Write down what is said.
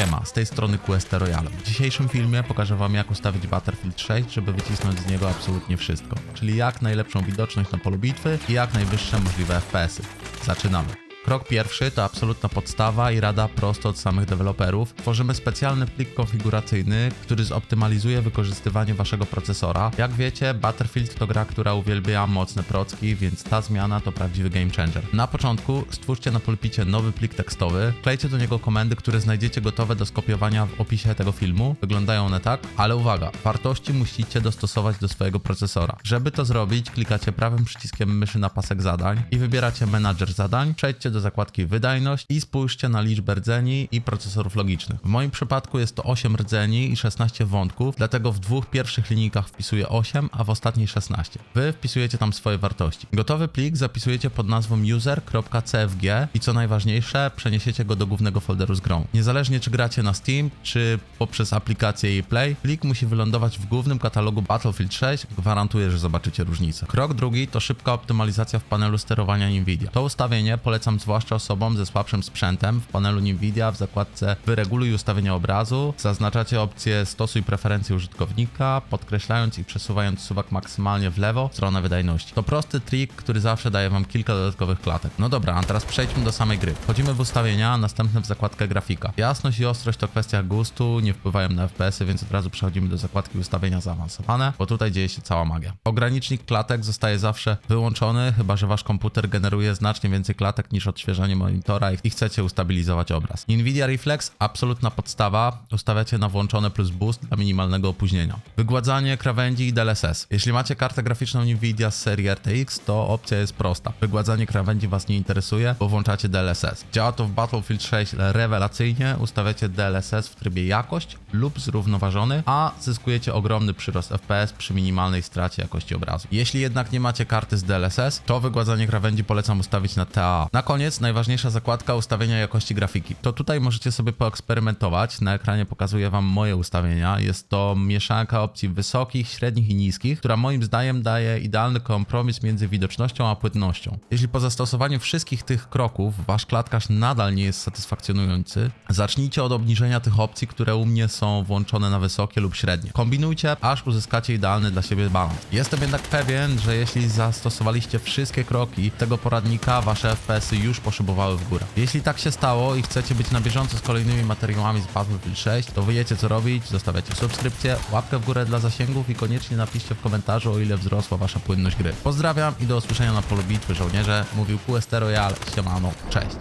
Siema, z tej strony QST Royal. W dzisiejszym filmie pokażę wam jak ustawić Battlefield 6, żeby wycisnąć z niego absolutnie wszystko. Czyli jak najlepszą widoczność na polu bitwy i jak najwyższe możliwe FPS-y. Zaczynamy. Krok pierwszy to absolutna podstawa i rada prosto od samych deweloperów. Tworzymy specjalny plik konfiguracyjny, który zoptymalizuje wykorzystywanie waszego procesora. Jak wiecie, Battlefield to gra, która uwielbia mocne procki, więc ta zmiana to prawdziwy game changer. Na początku stwórzcie na pulpicie nowy plik tekstowy, klejcie do niego komendy, które znajdziecie gotowe do skopiowania w opisie tego filmu. Wyglądają one tak, ale uwaga, wartości musicie dostosować do swojego procesora. Żeby to zrobić, klikacie prawym przyciskiem myszy na pasek zadań i wybieracie menadżer zadań, przejdźcie do zakładki wydajność i spójrzcie na liczbę rdzeni i procesorów logicznych. W moim przypadku jest to 8 rdzeni i 16 wątków, dlatego w dwóch pierwszych linijkach wpisuję 8, a w ostatniej 16. Wy wpisujecie tam swoje wartości. Gotowy plik zapisujecie pod nazwą user.cfg i co najważniejsze, przeniesiecie go do głównego folderu z grą. Niezależnie czy gracie na Steam, czy poprzez aplikację jej Play, plik musi wylądować w głównym katalogu Battlefield 6, gwarantuję, że zobaczycie różnicę. Krok drugi to szybka optymalizacja w panelu sterowania NVIDIA. To ustawienie polecam zwłaszcza osobom ze słabszym sprzętem. W panelu NVIDIA w zakładce Wyreguluj ustawienia obrazu zaznaczacie opcję Stosuj preferencje użytkownika, podkreślając i przesuwając suwak maksymalnie w lewo w stronę wydajności. To prosty trik, który zawsze daje wam kilka dodatkowych klatek. No dobra, a teraz przejdźmy do samej gry. Wchodzimy w ustawienia, a następnie w zakładkę grafika. Jasność i ostrość to kwestia gustu, nie wpływają na FPS-y, więc od razu przechodzimy do zakładki ustawienia zaawansowane, bo tutaj dzieje się cała magia. Ogranicznik klatek zostaje zawsze wyłączony, chyba że wasz komputer generuje znacznie więcej klatek niż odświeżanie monitora i chcecie ustabilizować obraz. Nvidia Reflex, absolutna podstawa, ustawiacie na włączone plus boost dla minimalnego opóźnienia. Wygładzanie krawędzi i DLSS. Jeśli macie kartę graficzną Nvidia z serii RTX, to opcja jest prosta. Wygładzanie krawędzi was nie interesuje, bo włączacie DLSS. Działa to w Battlefield 6 rewelacyjnie, ustawiacie DLSS w trybie jakość lub zrównoważony, a zyskujecie ogromny przyrost FPS przy minimalnej stracie jakości obrazu. Jeśli jednak nie macie karty z DLSS, to wygładzanie krawędzi polecam ustawić na TA. Na koniec najważniejsza zakładka ustawienia jakości grafiki. To tutaj możecie sobie poeksperymentować. Na ekranie pokazuję wam moje ustawienia. Jest to mieszanka opcji wysokich, średnich i niskich, która moim zdaniem daje idealny kompromis między widocznością a płynnością. Jeśli po zastosowaniu wszystkich tych kroków wasz klatkarz nadal nie jest satysfakcjonujący, zacznijcie od obniżenia tych opcji, które u mnie są włączone na wysokie lub średnie. Kombinujcie, aż uzyskacie idealny dla siebie balans. Jestem jednak pewien, że jeśli zastosowaliście wszystkie kroki tego poradnika, wasze FPS-y już poszybowały w górę. Jeśli tak się stało i chcecie być na bieżąco z kolejnymi materiałami z Battlefield 6, to wiecie co robić, zostawiacie subskrypcję, łapkę w górę dla zasięgów i koniecznie napiszcie w komentarzu, o ile wzrosła wasza płynność gry. Pozdrawiam i do usłyszenia na polu bitwy żołnierze. Mówił QST Royal, siemano, cześć.